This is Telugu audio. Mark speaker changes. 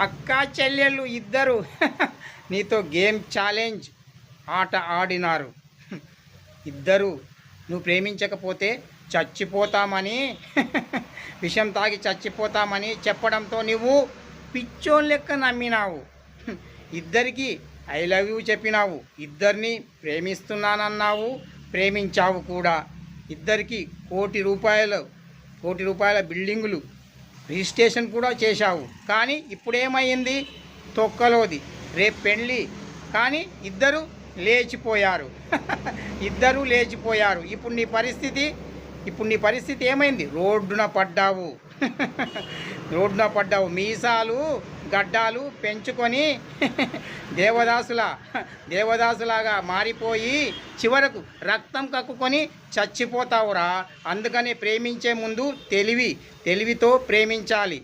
Speaker 1: అక్క చెల్లెళ్ళు ఇద్దరు. నీతో గేమ్ ఛాలెంజ్ ఆట ఆడినారు. ఇద్దరు నువ్వు ప్రేమించకపోతే చచ్చిపోతామని విషం తాగి చచ్చిపోతామని చెప్పడంతో నువ్వు పిచ్చోన్ లెక్క నమ్మినావు. ఇద్దరికి ఐ లవ్ యూ చెప్పినావు. ఇద్దరిని ప్రేమిస్తున్నానన్నావు ప్రేమించావు కూడా. ఇద్దరికి కోటి రూపాయలు కోటి రూపాయల బిల్డింగులు రిజిస్ట్రేషన్ కూడా చేశావు. కానీ ఇప్పుడేమైంది? తొక్కలోది. రేపు పెళ్ళి కానీ ఇద్దరు లేచిపోయారు. ఇద్దరు లేచిపోయారు. ఇప్పుడు నీ పరిస్థితి? ఇప్పుడు నీ పరిస్థితి ఏమైంది? రోడ్డున పడ్డావు. రోడ్డున పడ్డావు. మీసాలు గడ్డాలు పెంచుకొని దేవదాసుల దేవదాసులాగా మారిపోయి చివరకు రక్తం కక్కుకొని చచ్చిపోతావురా. అందుకని ప్రేమించే ముందు తెలివి తెలివితో ప్రేమించాలి.